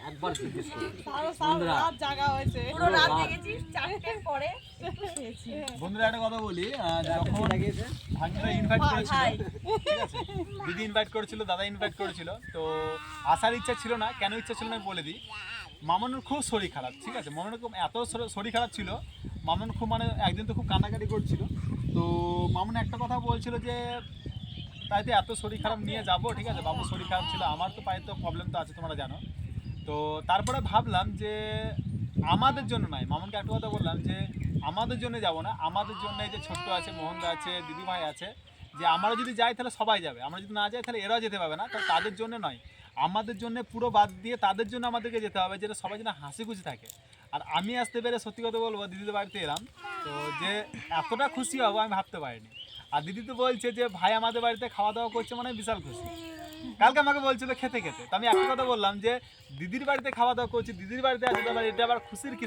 একবার জিজ্ঞেস করো। সারা সারা বন্ধুরা। জাগা হয়েছে। পুরো রাত জেগেছি চারটের পরে বন্ধুরা একটা কথা বলি যখন ইনভাইট করেছিল দিদি ইনভাইট করেছিল দাদা ইনভাইট করেছিল তো আসার ইচ্ছা ছিল না কেন ইচ্ছা ছিল না বলে দিই। মামনের খুব শরীর খারাপ ঠিক আছে? মামনের খুব এত শর- শরীর খারাপ ছিল মামন খুব মানে একদিন তো খুব কান্নাকাটি করছিল। তো মামন একটা কথা বলছিল যে তাই তো এত শরীর খারাপ নিয়ে যাব ঠিক আছে? বাবুর শরীর খারাপ ছিল আমার তো পায়ে তো প্রবলেম তো আছে তোমরা জানো। তো তারপরে ভাবলাম যে আমাদের জন্য নয়, মামনকে একটা কথা বললাম যে আমাদের জন্য যাব না, আমাদের জন্য এই যে ছোট্ট আছে, মোহনদা আছে, দিদিভাই আছে, যে আমরা যদি যাই তাহলে সবাই যাবে, আমরা যদি না যাই তাহলে এরাও যেতে পারবে না তো তাদের জন্য নয়, আমাদের জন্য পুরো বাদ দিয়ে তাদের জন্য আমাদেরকে যেতে হবে, যেটা সবাই যেন হাসি খুশি থাকে। আর আমি আসতে পেরে সত্যি কথা বলব, দিদিদের বাড়িতে এলাম, তো যে এতটা খুশি হব আমি ভাবতে পারিনি। আর দিদি তো বলছে যে, ভাই, আমাদের বাড়িতে খাওয়া দাওয়া করছে মানে বিশাল খুশি। কালকে আমাকে বলছিল খেতে খেতে। আমি একটা কথা বললাম যে, দিদির বাড়িতে খাওয়া দাওয়া করছি, দিদির বাড়িতে আসতে পারি এটা আবার খুশির কি